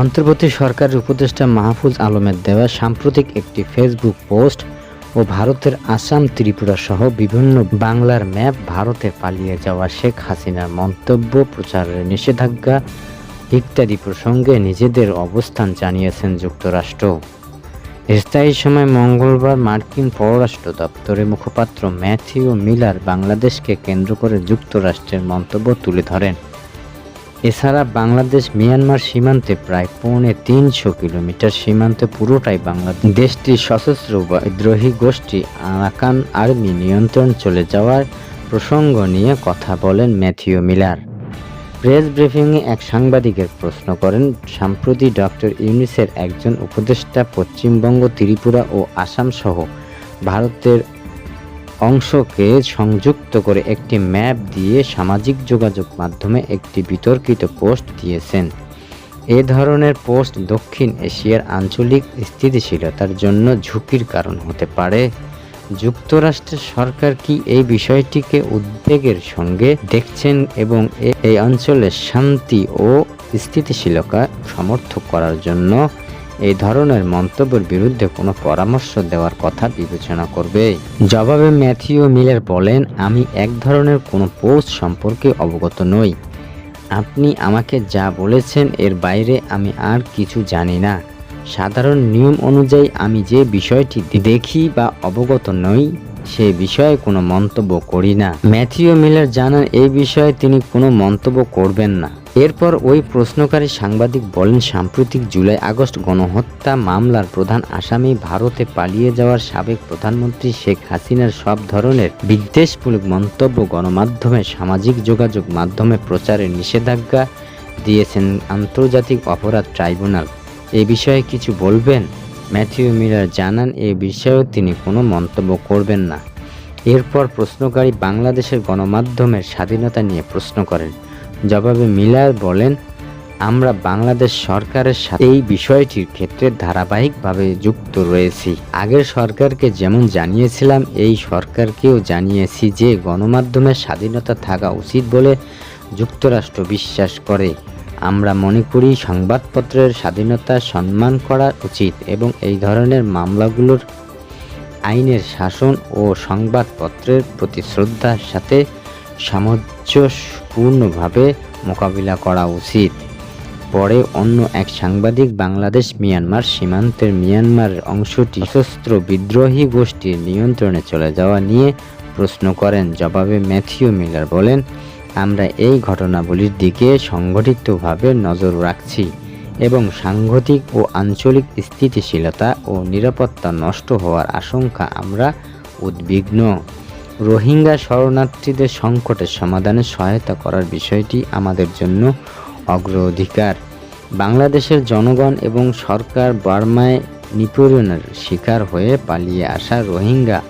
অন্তর্বর্তী সরকারের উপদেষ্টা মাহফুজ আলমের দেওয়া সাম্প্রতিক একটি ফেসবুক পোস্ট ও ভারতের আসাম ত্রিপুরা সহ বিভিন্ন বাংলার ম্যাপ ভারতে পালিয়ে যাওয়া শেখ হাসিনার মন্তব্য, প্রচারের নিষেধাজ্ঞা ইত্যাদি প্রসঙ্গে নিজেদের অবস্থান জানিয়েছেন যুক্তরাষ্ট্র। স্থায়ী সময় মঙ্গলবার মার্কিন পররাষ্ট্র দপ্তরের মুখপাত্র ম্যাথিউ মিলার বাংলাদেশকে কেন্দ্র করে যুক্তরাষ্ট্রের মন্তব্য তুলে ধরেন। এছাড়া বাংলাদেশ মিয়ানমার সীমান্তে প্রায় পৌনে তিনশো কিলোমিটার সীমান্তে পুরোটাই বাংলাদেশ। দেশটির সশস্ত্র বিদ্রোহী গোষ্ঠী আরাকান আর্মি নিয়ন্ত্রণ চলে যাওয়ার প্রসঙ্গ নিয়ে কথা বলেন ম্যাথিউ মিলার। প্রেস ব্রিফিংয়ে এক সাংবাদিকের প্রশ্ন করেন, সম্প্রতি ডক্টর ইউনিসের একজন উপদেষ্টা পশ্চিমবঙ্গ, ত্রিপুরা ও আসাম সহ ভারতের অংশকে সংযুক্ত করে একটি ম্যাপ দিয়ে সামাজিক যোগাযোগ মাধ্যমে একটি বিতর্কিত পোস্ট দিয়েছেন। এ ধরনের পোস্ট দক্ষিণ এশিয়ার আঞ্চলিক স্থিতিশীলতার জন্য ঝুঁকির কারণ হতে পারে। যুক্তরাষ্ট্রের সরকার কি এই বিষয়টিকে উদ্বেগের সঙ্গে দেখছেন এবং এই অঞ্চলের শান্তি ও স্থিতিশীলতা সমর্থক করার জন্য এই ধরনের মন্তব্যের বিরুদ্ধে কোনো পরামর্শ দেওয়ার কথা বিবেচনা করবে। জবাবে ম্যাথিউ মিলার বলেন, আমি এক ধরনের কোনো পোস্ট সম্পর্কে অবগত নই। আপনি আমাকে যা বলেছেন এর বাইরে আমি আর কিছু জানি না। সাধারণ নিয়ম অনুযায়ী আমি যে বিষয়টি দেখি বা অবগত নই, সে বিষয়ে কোনো মন্তব্য করি না। ম্যাথিউ মিলার জানান এই বিষয়ে তিনি কোনো মন্তব্য করবেন না। এরপর ওই প্রশ্নকারী সাংবাদিক বলেন, সাম্প্রতিক জুলাই আগস্ট গণহত্যা মামলার প্রধান আসামি ভারতে পালিয়ে যাওয়ার সাবেক প্রধানমন্ত্রী শেখ হাসিনার সব ধরনের বিদ্বেষমূলক মন্তব্য গণমাধ্যমে, সামাজিক যোগাযোগ মাধ্যমে প্রচারের নিষেধাজ্ঞা দিয়েছেন আন্তর্জাতিক অপরাধ ট্রাইব্যুনাল। এ বিষয়ে কিছু বলবেন? ম্যাথিউ মিলার জানান, এ বিষয়েও তিনি কোনো মন্তব্য করবেন না। এরপর প্রশ্নকারী বাংলাদেশের গণমাধ্যমের স্বাধীনতা নিয়ে প্রশ্ন করেন। জবাবে মিলার বলেন, আমরা বাংলাদেশ সরকারের সাথে এই বিষয়টির ক্ষেত্রে ধারাবাহিকভাবে যুক্ত রয়েছি। আগের সরকারকে যেমন জানিয়েছিলাম, এই সরকারকেও জানিয়েছি যে গণমাধ্যমের স্বাধীনতা থাকা উচিত বলে যুক্তরাষ্ট্র বিশ্বাস করে। আমরা মনে করি সংবাদপত্রের স্বাধীনতা সম্মান করা উচিত এবং এই ধরনের মামলাগুলোর আইনের শাসন ও সংবাদপত্রের প্রতি শ্রদ্ধার সাথে সামঞ্জস্যপূর্ণভাবে মোকাবিলা করা উচিত। পরে অন্য এক সাংবাদিক বাংলাদেশ, মিয়ানমার সীমান্তের মিয়ানমার অংশটি সশস্ত্র বিদ্রোহী গোষ্ঠীর নিয়ন্ত্রণে চলে যাওয়া নিয়ে প্রশ্ন করেন। জবাবে ম্যাথিউ মিলার বলেন, আমরা এই ঘটনাবলীর দিকে সংগঠিতভাবে নজর রাখছি এবং সাংঘাতিক ও আঞ্চলিক স্থিতিশীলতা ও নিরাপত্তা নষ্ট হওয়ার আশঙ্কা আমরা উদ্বিগ্ন। রোহিঙ্গা শরণার্থীদের সংকটের সমাধানে সহায়তা করার বিষয়টি আমাদের জন্য অগ্রাধিকার। বাংলাদেশের জনগণ এবং সরকার বার্মায় নিপীড়নের শিকার হয়ে পালিয়ে আসা রোহিঙ্গা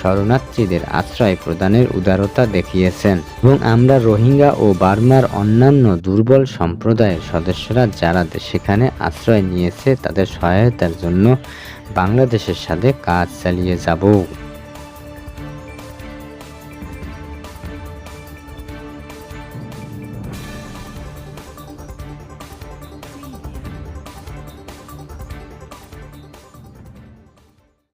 শরণার্থীদের আশ্রয় প্রদানের উদারতা দেখিয়েছেন। এবং আমরা রোহিঙ্গা ও বার্মার অন্যান্য দুর্বল সম্প্রদায়ের সদস্যরা যারা সেখানে আশ্রয় নিয়েছে, তাদের সহায়তার জন্য বাংলাদেশের সাথে কাজ চালিয়ে যাব।